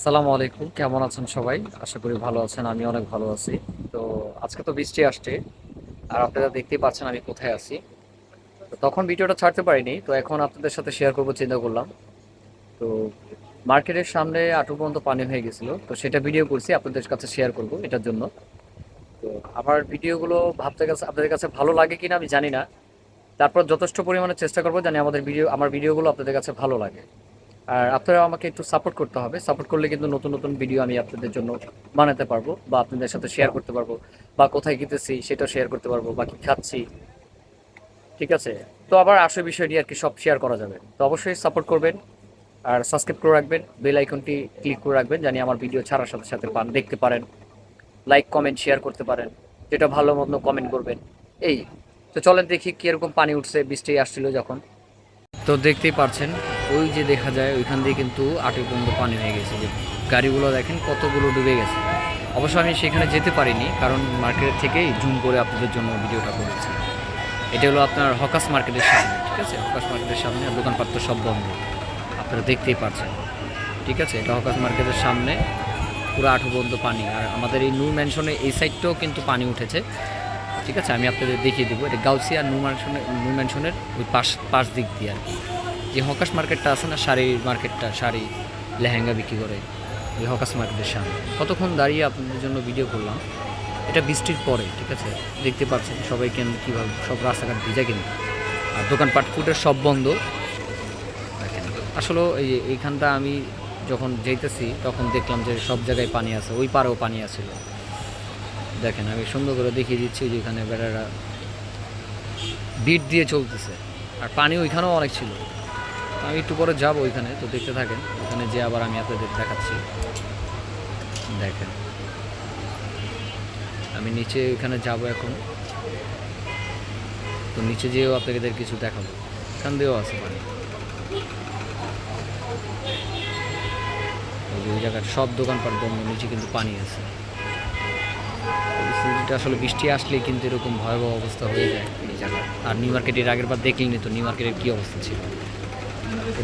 আসসালামু আলাইকুম। কেমন আছেন সবাই? আশা করি ভালো আছেন, আমি অনেক ভালো আছি। তো আজকে তো বৃষ্টি আসছে, আর আপনারা দেখতেই পাচ্ছেন আমি কোথায় আছি। তখন ভিডিওটা ছাড়তে পারিনি, তো এখন আপনাদের সাথে শেয়ার করব, চিন্তা করলাম। তো মার্কেটের সামনে আটু পর্যন্ত পানি হয়ে গেছিল, তো সেটা ভিডিও করছি, আপনাদের কাছে শেয়ার করব এটার জন্য। তো আমার ভিডিওগুলো ভাবতে কাছে আপনাদের কাছে ভালো লাগে কিনা আমি জানি না। তারপর যথেষ্ট পরিমাণে চেষ্টা করব জানি আমাদের ভিডিও আমার ভিডিওগুলো আপনাদের কাছে ভালো লাগে। আর আপনারা আমাকে একটু সাপোর্ট করতে হবে। সাপোর্ট করলে কিন্তু নতুন নতুন ভিডিও আমি আপনাদের জন্য বানাতে পারব বা আপনাদের সাথে শেয়ার করতে পারব বা কোথায় গিতেছি সেটাও শেয়ার করতে পারব বা কি খাচ্ছি। ঠিক আছে? তো আবার আসল বিষয়টি আর কি সব শেয়ার করা যাবে। তো অবশ্যই সাপোর্ট করবেন আর সাবস্ক্রাইব করে রাখবেন বেল আইকনটি ক্লিক করে রাখবেন জানি আমার ভিডিও ছাড়ার সাথে সাথে পান, দেখতে পারেন। লাইক কমেন্ট শেয়ার করতে পারেন। যেটা ভালো মন্দ কমেন্ট করবেন। এই, তো চলেন দেখি কীরকম পানি উঠছে, বৃষ্টি আসছিল যখন। তো দেখতেই পারছেন ওই যে দেখা যায়, ওইখান দিয়ে কিন্তু আটে পর্যন্ত পানি হয়ে গেছে যে গাড়িগুলো দেখেন কতগুলো ডুবে গেছে। অবশ্য আমি সেখানে যেতে পারিনি, কারণ মার্কেট থেকেই জুম করে আপনাদের জন্য ভিডিওটা করেছি। এটা হলো আপনার হকাস মার্কেটের সামনে, ঠিক আছে? হকাস মার্কেটের সামনে আর সব বন্ধ। আপনারা দেখতেই পাচ্ছেন, ঠিক আছে? এটা হকাস মার্কেটের সামনে, পুরো আঠু পর্যন্ত পানি। আর আমাদের এই নূর ম্যানশনে এই সাইডটাও কিন্তু পানি উঠেছে, ঠিক আছে? আমি আপনাদের দেখিয়ে দেবো। এটা গাউসিয়া নূর ম্যানশনের নূর ম্যানশনের ওই পাশ পাশ দিক দিয়ে আর কি। যে হকাশ মার্কেটটা আছে না শাড়ি মার্কেটটা, শাড়ি, লেহেঙ্গা বিক্রি করে। ওই হকাশ মার্কেটের সামনে কতক্ষণ দাঁড়িয়ে আপনাদের জন্য ভিডিও করলাম, এটা বৃষ্টির পরে, ঠিক আছে? দেখতে পাচ্ছেন সবাই কেন, কীভাবে সব রাস্তাঘাট ভিজা কিন্তু আর দোকানপাট ফুটের সব বন্ধ। দেখেন, আসলে এই এইখানটা আমি যখন যেতেছি তখন দেখলাম যে সব জায়গায় পানি আছে, ওই পারেও পানি আছিল দেখেন, আমি সুন্দর করে দেখিয়ে দিচ্ছি যে এখানে বেড়ারা বিট দিয়ে চলতেছে। আর পানি ওইখানেও অনেক ছিল। আমি একটু পরে যাব ওইখানে, তো দেখতে থাকেন। ওখানে যে আবার আমি আপনাদের দেখাচ্ছি। দেখেন। আমি নিচে ওইখানে যাব এখন। তো নিচে যেয়েও আপনাদের কিছু দেখাবো। এখান দিয়েও আছে পানি। ওই জায়গার সব দোকানপাট বন্ধ, নিচে কিন্তু পানি আছে। আসলে বৃষ্টি আসলে কিন্তু এরকম ভয়াবহ অবস্থা হয়ে যায় এই জায়গায়। আর নিউ মার্কেটের আগের বার দেখলেনি তো, নিউ মার্কেটের কী অবস্থা ছিল।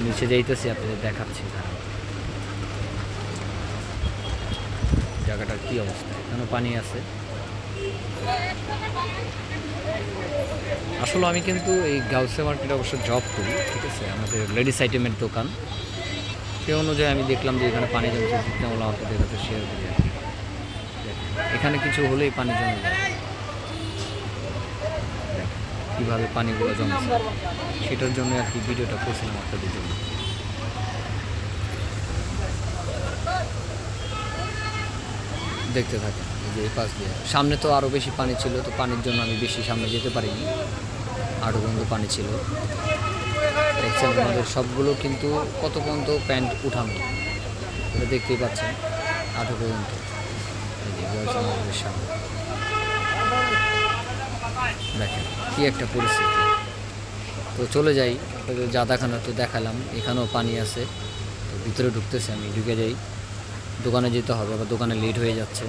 নিচে যাইতেছি, আপনাদের দেখাচ্ছি। জায়গাটার কী অবস্থা? এখানে পানি আছে। আসলে আমি কিন্তু এই গাউসে মার্কেটে অবশ্য জব করি, ঠিক আছে? আমাদের লেডিস আইটেমের দোকান। সে অনুযায়ী আমি দেখলাম যে এখানে পানি জমছে দেখতে হলো আপনাদের কাছে শেয়ার করি। এখানে কিছু হলেই পানি জমে যায়। কীভাবে পানিগুলো জমছে, সেটার জন্য আর কি ভিডিওটা করছিলাম আপনাদের জন্য। দেখতে থাকেন যে এই পাশ দিয়ে। সামনে তো আরও বেশি পানি ছিল, তো পানির জন্য আমি বেশি সামনে যেতে পারিনি। আরও পর্যন্ত পানি ছিল। দেখছেন আমাদের সবগুলো কিন্তু কত পর্যন্ত প্যান্ট উঠানো, এটা দেখতেই পাচ্ছেন আঠো পর্যন্ত। সামনে। দেখেন কি একটা পরিস্থিতি? তো চলে যাই জাদাখানা তো দেখালাম, এখানেও পানি আছে, তো ভিতরে ঢুকতেছে আমি, ঢুকে যাই। দোকানে যেতে হবে, আবার দোকানে লেট হয়ে যাচ্ছে।